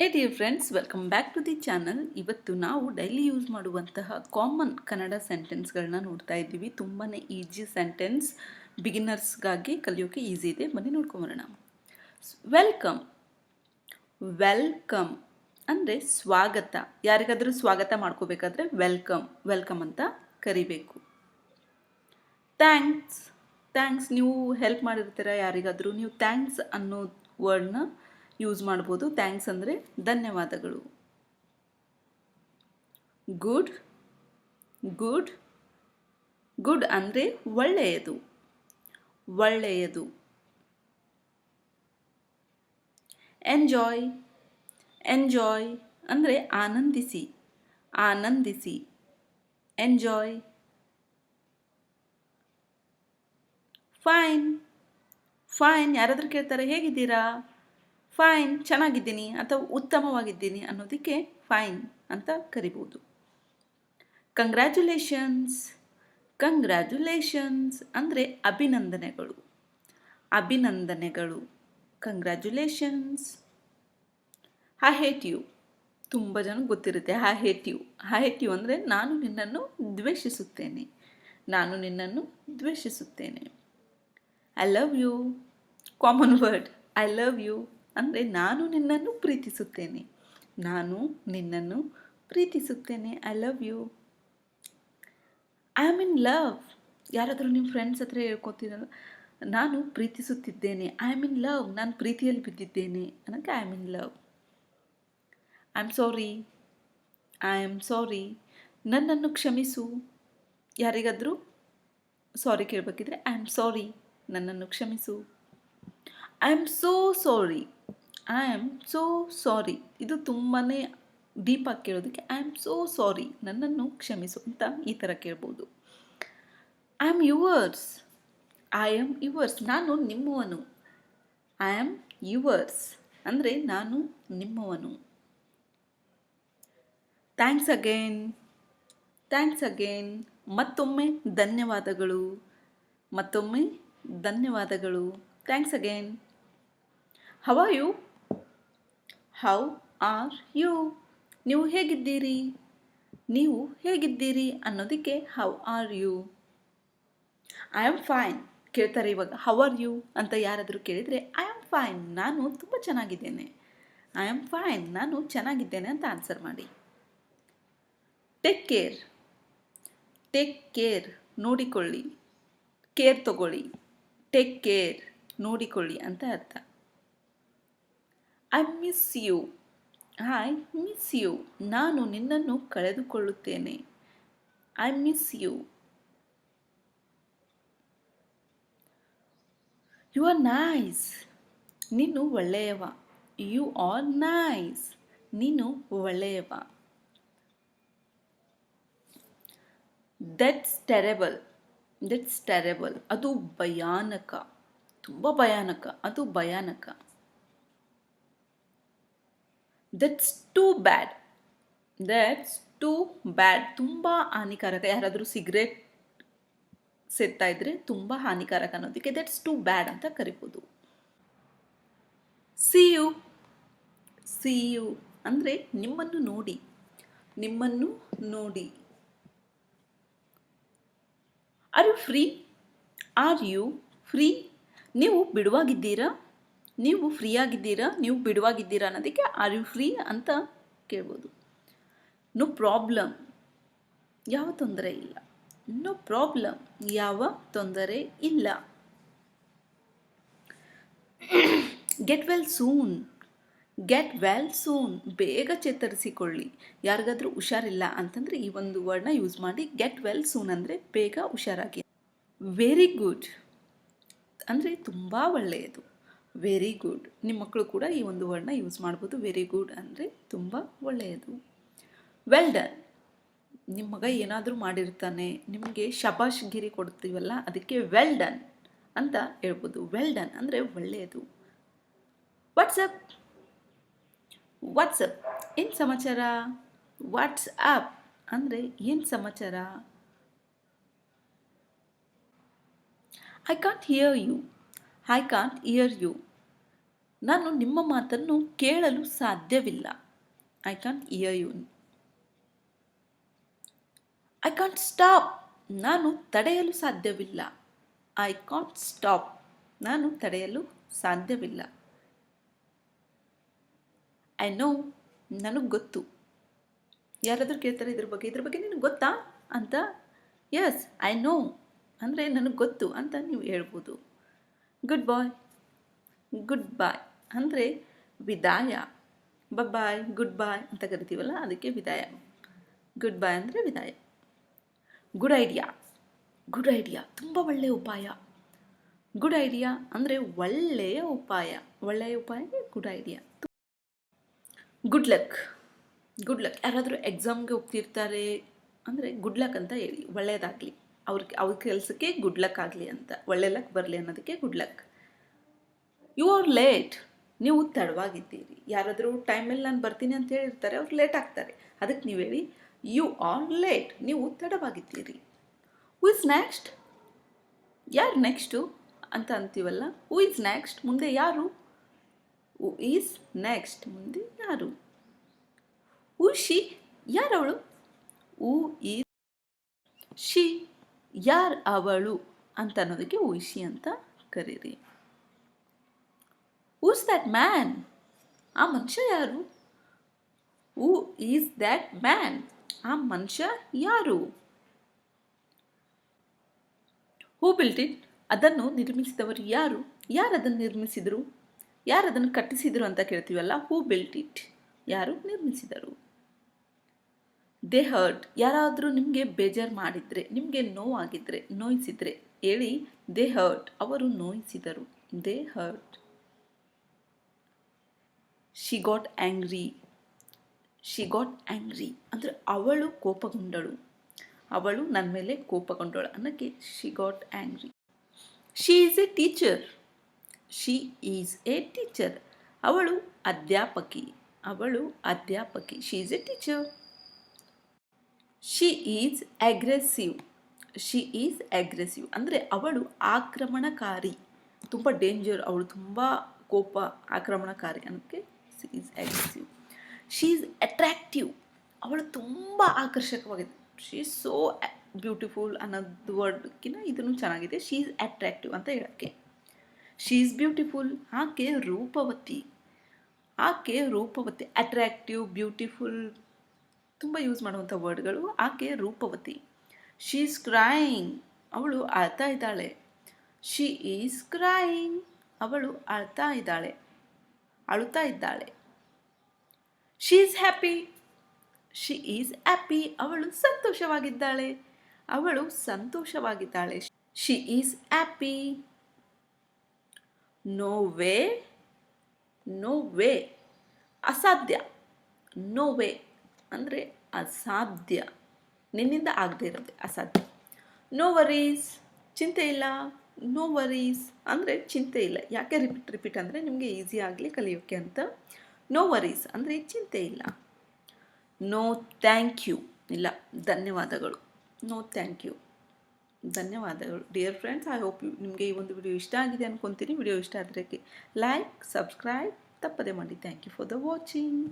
ಏ dear friends welcome back to the channel ಇವತ್ತು ನಾವು ಡೈಲಿ ಯೂಸ್ ಮಾಡುವಂತಹ ಕಾಮನ್ ಕನ್ನಡ ಸೆಂಟೆನ್ಸ್ಗಳನ್ನ ನೋಡ್ತಾ ಇದ್ದೀವಿ. ತುಂಬಾ ಈಜಿ ಸೆಂಟೆನ್ಸ್ ಬಿಗಿನರ್ಸ್ಗಾಗಿ ಕಲಿಯೋಕೆ ಈಸಿ ಇದೆ. ಬನ್ನಿ ನೋಡ್ಕೊಂಬರೋಣ. ವೆಲ್ಕಮ್ ವೆಲ್ಕಮ್ ಅಂದರೆ ಸ್ವಾಗತ. ಯಾರಿಗಾದರೂ ಸ್ವಾಗತ ಮಾಡ್ಕೋಬೇಕಾದ್ರೆ ವೆಲ್ಕಮ್ ವೆಲ್ಕಮ್ ಅಂತ ಕರಿಬೇಕು. ಥ್ಯಾಂಕ್ಸ್ ಥ್ಯಾಂಕ್ಸ್ ನೀವು ಹೆಲ್ಪ್ ಮಾಡಿರ್ತೀರ ಯಾರಿಗಾದರೂ? ನೀವು ಥ್ಯಾಂಕ್ಸ್ ಅನ್ನೋ ವರ್ಡ್ನ ಯೂಸ್ ಮಾಡ್ಬೋದು. ಥ್ಯಾಂಕ್ಸ್ ಅಂದರೆ ಧನ್ಯವಾದಗಳು. ಗುಡ್ ಗುಡ್ ಗುಡ್ ಅಂದರೆ ಒಳ್ಳೆಯದು. ಒಳ್ಳೆಯದು. ಎಂಜಾಯ್ ಎಂಜಾಯ್ ಅಂದರೆ ಆನಂದಿಸಿ ಆನಂದಿಸಿ. ಎಂಜಾಯ್ ಫೈನ್ ಫೈನ್ ಯಾರಾದರೂ ಕೇಳ್ತಾರೆ, ಹೇಗಿದ್ದೀರಾ? ಫೈನ್ ಚೆನ್ನಾಗಿದ್ದೀನಿ ಅಥವಾ ಉತ್ತಮವಾಗಿದ್ದೀನಿ ಅನ್ನೋದಕ್ಕೆ ಫೈನ್ ಅಂತ ಕರಿಬೋದು. ಕಂಗ್ರ್ಯಾಚುಲೇಷನ್ಸ್ ಕಂಗ್ರ್ಯಾಚುಲೇಷನ್ಸ್ ಅಂದರೆ ಅಭಿನಂದನೆಗಳು. ಅಭಿನಂದನೆಗಳು ಕಂಗ್ರ್ಯಾಚುಲೇಷನ್ಸ್ ಹೈ ಹೇಟ್ ಯು ತುಂಬ ಜನ ಗೊತ್ತಿರುತ್ತೆ I hate you I hate you ಅಂದರೆ ನಾನು ನಿನ್ನನ್ನು ದ್ವೇಷಿಸುತ್ತೇನೆ. ನಾನು ನಿನ್ನನ್ನು ದ್ವೇಷಿಸುತ್ತೇನೆ. I love you common word I love you ಅಂದರೆ ನಾನು ನಿನ್ನನ್ನು ಪ್ರೀತಿಸುತ್ತೇನೆ. ನಾನು ನಿನ್ನನ್ನು ಪ್ರೀತಿಸುತ್ತೇನೆ. I love you I am in love ಯಾರಾದರೂ ನಿಮ್ಮ ಫ್ರೆಂಡ್ಸ್ ಹತ್ರ ಹೇಳ್ಕೊತೀರಲ್ಲ ನಾನು ಪ್ರೀತಿಸುತ್ತಿದ್ದೇನೆ. ಐ ಆಮ್ ಇನ್ ಲವ್ ನಾನು ಪ್ರೀತಿಯಲ್ಲಿ ಬಿದ್ದಿದ್ದೇನೆ. ಅನ್ನೋಕ್ಕೆ I am in love I am sorry I am sorry ನನ್ನನ್ನು ಕ್ಷಮಿಸು. ಯಾರಿಗಾದರೂ ಸಾರಿ ಕೇಳಬೇಕಿದ್ರೆ ಐ ಆಮ್ ಸಾರಿ ನನ್ನನ್ನು ಕ್ಷಮಿಸು. I am so sorry I am so sorry ಇದು ತುಂಬಾ ಡೀಪಾಗಿ ಕೇಳೋದಕ್ಕೆ ಐ ಆಮ್ ಸೋ ಸಾರಿ ನನ್ನನ್ನು ಕ್ಷಮಿಸು ಅಂತ ಈ ಥರ ಕೇಳ್ಬೋದು. I am yours I am yours ನಾನು ನಿಮ್ಮವನು. ಐ ಆಮ್ ಯುವರ್ಸ್ ಅಂದರೆ ನಾನು ನಿಮ್ಮವನು. ಥ್ಯಾಂಕ್ಸ್ ಅಗೇನ್ ಥ್ಯಾಂಕ್ಸ್ ಅಗೇನ್ ಮತ್ತೊಮ್ಮೆ ಧನ್ಯವಾದಗಳು. ಮತ್ತೊಮ್ಮೆ ಧನ್ಯವಾದಗಳು. Thanks again how are you how are you ನೀವು ಹೇಗಿದ್ದೀರಿ? ನೀವು ಹೇಗಿದ್ದೀರಿ ಅನ್ನೋದಕ್ಕೆ how are you I am fine ಕೇಳ್ತಾರೆ ಇವಾಗ ಹೌ ಆರ್ ಯು ಅಂತ ಯಾರಾದರೂ ಕೇಳಿದರೆ ಐ ಆಮ್ ಫೈನ್ ನಾನು ತುಂಬ ಚೆನ್ನಾಗಿದ್ದೇನೆ. ಐ ಆಮ್ ಫೈನ್ ನಾನು ಚೆನ್ನಾಗಿದ್ದೇನೆ ಅಂತ ಆನ್ಸರ್ ಮಾಡಿ. ಟೇಕ್ ಕೇರ್ ಟೇಕ್ ಕೇರ್ ನೋಡಿಕೊಳ್ಳಿ. ಕೇರ್ ತಗೊಳ್ಳಿ. ಟೇಕ್ ಕೇರ್ ನೋಡಿಕೊಳ್ಳಿ ಅಂತ ಅರ್ಥ. I miss you I miss you ನಾನು ನಿನ್ನನ್ನು ಕಳೆದುಕೊಳ್ಳುತ್ತೇನೆ. I miss you you are nice ನೀನು ಒಳ್ಳೆಯವ. ಯು ಆರ್ ನೈಸ್ ನೀನು ಒಳ್ಳೆಯವ. ದಟ್ಸ್ ಟೆರೆಬಲ್ ದಟ್ಸ್ ಟೆರೆಬಲ್ ಅದು ಭಯಾನಕ. ತುಂಬ ಭಯಾನಕ. ಅದು ಭಯಾನಕ. That's too bad that's too bad ತುಂಬ ಹಾನಿಕಾರಕ. ಯಾರಾದರೂ ಸಿಗರೇಟ್ ಸೇರ್ತಾ ಇದ್ರೆ ತುಂಬ ಹಾನಿಕಾರಕ ಅನ್ನೋದಕ್ಕೆ ದಟ್ಸ್ ಟೂ ಬ್ಯಾಡ್ ಅಂತ ಕರಿಬೋದು. ಸಿ ಯು ಸಿ ಯು ಅಂದರೆ ನಿಮ್ಮನ್ನು ನೋಡಿ. ನಿಮ್ಮನ್ನು ನೋಡಿ. Are you free are you free ನೀವು ಬಿಡುವಾಗಿದ್ದೀರಾ? ನೀವು ಫ್ರೀ ಆಗಿದ್ದೀರಾ ನೀವು ಬಿಡುವಾಗಿದ್ದೀರಾ ಅನ್ನೋದಕ್ಕೆ ಆರ್ ಯು ಫ್ರೀ ಅಂತ ಕೇಳ್ಬೋದು. ನೋ ಪ್ರಾಬ್ಲಮ್ ಯಾವ ತೊಂದರೆ ಇಲ್ಲ. ನೋ ಪ್ರಾಬ್ಲಮ್ ಯಾವ ತೊಂದರೆ ಇಲ್ಲ. Get well soon get well soon ಬೇಗ ಚೇತರಿಸಿಕೊಳ್ಳಿ. ಯಾರಿಗಾದರೂ ಹುಷಾರಿಲ್ಲ ಅಂತಂದರೆ ಈ ಒಂದು ವರ್ಡ್ನ ಯೂಸ್ ಮಾಡಿ ಗೆಟ್ ವೆಲ್ ಸೂನ್ ಅಂದರೆ ಬೇಗ ಹುಷಾರಾಗಿ. ವೆರಿ ಗುಡ್ ಅಂದರೆ ತುಂಬ ಒಳ್ಳೆಯದು. ವೆರಿ ಗುಡ್ ನಿಮ್ಮ ಮಕ್ಕಳು ಕೂಡ ಈ ಒಂದು ವರ್ಡ್ನ ಯೂಸ್ ಮಾಡ್ಬೋದು. ವೆರಿ ಗುಡ್ ಅಂದರೆ ತುಂಬ ಒಳ್ಳೆಯದು. ವೆಲ್ ಡನ್ ನಿಮ್ಮ ಮಗ ಏನಾದರೂ ಮಾಡಿರ್ತಾನೆ, ನಿಮಗೆ ಶಬಾಷ್ಗಿರಿ ಕೊಡ್ತೀವಲ್ಲ, ಅದಕ್ಕೆ ವೆಲ್ ಡನ್ ಅಂತ ಹೇಳ್ಬೋದು. ವೆಲ್ ಡನ್ ಅಂದರೆ ಒಳ್ಳೆಯದು. ವಾಟ್ಸಪ್ ವಾಟ್ಸಪ್ ಏನು ಸಮಾಚಾರ? ವಾಟ್ಸ್ಆ್ಯಪ್ ಆಪ್ ಅಂದರೆ ಏನು ಸಮಾಚಾರ? I can't hear you I can't hear you ನಾನು ನಿಮ್ಮ ಮಾತನ್ನು ಕೇಳಲು ಸಾಧ್ಯವಿಲ್ಲ. I can't hear you I can't stop ನಾನು ತಡೆಯಲು ಸಾಧ್ಯವಿಲ್ಲ. ಐ ಕಾಂಟ್ ಸ್ಟಾಪ್ ನಾನು ತಡೆಯಲು ಸಾಧ್ಯವಿಲ್ಲ. ಐ ನೋ ನನಗೆ ಗೊತ್ತು. ಯಾರಾದರೂ ಕೇಳ್ತಾರೆ ಇದ್ರ ಬಗ್ಗೆ ಇದ್ರ ಬಗ್ಗೆ ನಿನಗೆ ಗೊತ್ತಾ ಅಂತ? ಎಸ್ ಐ ನೋ ಅಂದರೆ ನನಗೆ ಗೊತ್ತು ಅಂತ ನೀವು ಹೇಳ್ಬೋದು. ಗುಡ್ ಬಾಯ್ ಗುಡ್ ಬಾಯ್ ಅಂದರೆ ವಿದಾಯ. ಬಾಯ್ ಗುಡ್ ಬಾಯ್ ಅಂತ ಕರಿತೀವಲ್ಲ, ಅದಕ್ಕೆ ವಿದಾಯ. ಗುಡ್ ಬಾಯ್ ಅಂದರೆ ವಿದಾಯ. ಗುಡ್ ಐಡಿಯಾ ಗುಡ್ ಐಡಿಯಾ ತುಂಬ ಒಳ್ಳೆಯ ಉಪಾಯ. ಗುಡ್ ಐಡಿಯಾ ಅಂದರೆ ಒಳ್ಳೆಯ ಉಪಾಯ. ಒಳ್ಳೆಯ ಉಪಾಯ good idea good luck good luck ಯಾರಾದರೂ ಎಕ್ಸಾಮ್ಗೆ ಹೋಗ್ತಿರ್ತಾರೆ ಅಂದರೆ ಗುಡ್ ಲಕ್ ಅಂತ ಹೇಳಿ. ಒಳ್ಳೆಯದಾಗಲಿ ಅವ್ರಿಗೆ ಅವ್ರ ಕೆಲಸಕ್ಕೆ ಗುಡ್ ಲಕ್ ಆಗಲಿ ಅಂತ. ಒಳ್ಳೆ ಲಕ್ ಬರಲಿ ಅನ್ನೋದಕ್ಕೆ good luck you are late ನೀವು ತಡವಾಗಿದ್ದೀರಿ. ಯಾರಾದರೂ ಟೈಮಲ್ಲಿ ನಾನು ಬರ್ತೀನಿ ಅಂತ ಹೇಳಿರ್ತಾರೆ, ಅವ್ರು ಲೇಟ್ ಆಗ್ತಾರೆ. ಅದಕ್ಕೆ ನೀವು ಹೇಳಿ ಯು ಆರ್ ಲೇಟ್ ನೀವು ತಡವಾಗಿದ್ದೀರಿ. ಹೂ ಇಸ್ ನೆಕ್ಸ್ಟ್ ಯಾರು ನೆಕ್ಸ್ಟು ಅಂತ ಅಂತೀವಲ್ಲ ಹೂ ಇಸ್ ನೆಕ್ಸ್ಟ್ ಮುಂದೆ ಯಾರು? ಹೂ ಈಸ್ ನೆಕ್ಸ್ಟ್ ಮುಂದೆ ಯಾರು? ಹೂ ಶಿ ಯಾರವಳು ಹೂ ಈ ಶಿ ಯಾರು ಅವಳು? ಅಂತ ಅನ್ನೋದಕ್ಕೆ ಉಯಿಸಿ ಅಂತ ಕರೀರಿ. ಹೂಸ್ ದ್ಯಾಟ್ ಮ್ಯಾನ್ ಆ ಮನುಷ್ಯ ಯಾರು? ಹೂ ಈಸ್ ದ್ಯಾಟ್ ಮ್ಯಾನ್ ಆ ಮನುಷ್ಯ ಯಾರು? ಹೂ ಬಿಲ್ಟ್ ಇಟ್ ಅದನ್ನು ನಿರ್ಮಿಸಿದವರು ಯಾರು? ಯಾರು ಅದನ್ನು ನಿರ್ಮಿಸಿದರು? ಯಾರು ಅದನ್ನು ಕಟ್ಟಿಸಿದರು ಅಂತ ಕೇಳ್ತೀವಲ್ಲ? ಹೂ ಬಿಲ್ಟ್ ಇಟ್ ಯಾರು ನಿರ್ಮಿಸಿದರು? ದೇ ಹರ್ಟ್ ಯಾರಾದರೂ ನಿಮಗೆ ಬೇಜಾರು ಮಾಡಿದರೆ, ನಿಮಗೆ ನೋವಾಗಿದ್ದರೆ ನೋಯಿಸಿದರೆ, ಹೇಳಿ ದೇ ಹರ್ಟ್ ಅವರು ನೋಯಿಸಿದರು. They hurt she got angry she got angry ಅಂದರೆ ಅವಳು ಕೋಪಗೊಂಡಳು. ಅವಳು ನನ್ನ ಮೇಲೆ ಕೋಪಗೊಂಡಳು. ಅನ್ನೋಕ್ಕೆ she got angry she is a teacher she is a teacher ಅವಳು ಅಧ್ಯಾಪಕಿ. ಅವಳು ಅಧ್ಯಾಪಕಿ. She is a teacher she is aggressive she is aggressive ಅಂದರೆ ಅವಳು ಆಕ್ರಮಣಕಾರಿ. ತುಂಬ ಡೇಂಜರ್ ಅವಳು ತುಂಬ ಕೋಪ ಆಕ್ರಮಣಕಾರಿ. ಅನ್ನೋಕ್ಕೆ is aggressive she is attractive ಅವಳು ತುಂಬ ಆಕರ್ಷಕವಾಗಿದೆ. ಶೀ ಈಸ್ ಸೋ ಬ್ಯೂಟಿಫುಲ್ ಅನ್ನೋದು ವರ್ಡ್ಕಿನ್ನ ಇದನ್ನು ಚೆನ್ನಾಗಿದೆ. ಶೀ ಈಸ್ ಅಟ್ರ್ಯಾಕ್ಟಿವ್ ಅಂತ ಹೇಳೋಕ್ಕೆ. ಶೀ ಈಸ್ ಬ್ಯೂಟಿಫುಲ್, ಆಕೆ ರೂಪವತಿ. ಆಕೆ ರೂಪವತಿ. ಅಟ್ರ್ಯಾಕ್ಟಿವ್ ಬ್ಯೂಟಿಫುಲ್ ತುಂಬ ಯೂಸ್ ಮಾಡುವಂಥ ವರ್ಡ್ಗಳು ಆಕೆ ರೂಪವತಿ. She is crying. ಅವಳು ಅಳ್ತಾ ಇದ್ದಾಳೆ. She is crying. ಅವಳು ಅಳ್ತಾ ಇದ್ದಾಳೆ. ಅಳುತ್ತಾ ಇದ್ದಾಳೆ. She is happy she is happy ಅವಳು ಸಂತೋಷವಾಗಿದ್ದಾಳೆ. ಅವಳು ಸಂತೋಷವಾಗಿದ್ದಾಳೆ. She is happy no way no way ಅಸಾಧ್ಯ. ನೋ ವೇ ಅಂದರೆ ಅಸಾಧ್ಯ. ನಿನ್ನಿಂದ ಆಗದೆ ಇರೋದು ಅಸಾಧ್ಯ. ನೋ ವರೀಸ್ ಚಿಂತೆ ಇಲ್ಲ. ನೋ ವರೀಸ್ ಅಂದರೆ ಚಿಂತೆ ಇಲ್ಲ. ಯಾಕೆ ರಿಪೀಟ್ ರಿಪೀಟ್ ಅಂದರೆ ನಿಮಗೆ ಈಸಿ ಆಗಲಿ ಕಲಿಯೋಕ್ಕೆ ಅಂತ. ನೋ ವರೀಸ್ ಅಂದರೆ ಚಿಂತೆ ಇಲ್ಲ. ನೋ ಥ್ಯಾಂಕ್ ಯು ಇಲ್ಲ. ಧನ್ಯವಾದಗಳು. ನೋ ಥ್ಯಾಂಕ್ ಯು ಧನ್ಯವಾದಗಳು. ಡಿಯರ್ ಫ್ರೆಂಡ್ಸ್ ಐ ಹೋಪ್ ನಿಮಗೆ ಈ ಒಂದು ವಿಡಿಯೋ ಇಷ್ಟ ಆಗಿದೆ ಅಂದ್ಕೊತೀನಿ ವಿಡಿಯೋ ಇಷ್ಟ ಆದರೆ ಲೈಕ್ ಸಬ್ಸ್ಕ್ರೈಬ್ ತಪ್ಪದೆ ಮಾಡಿ. Thank you for the watching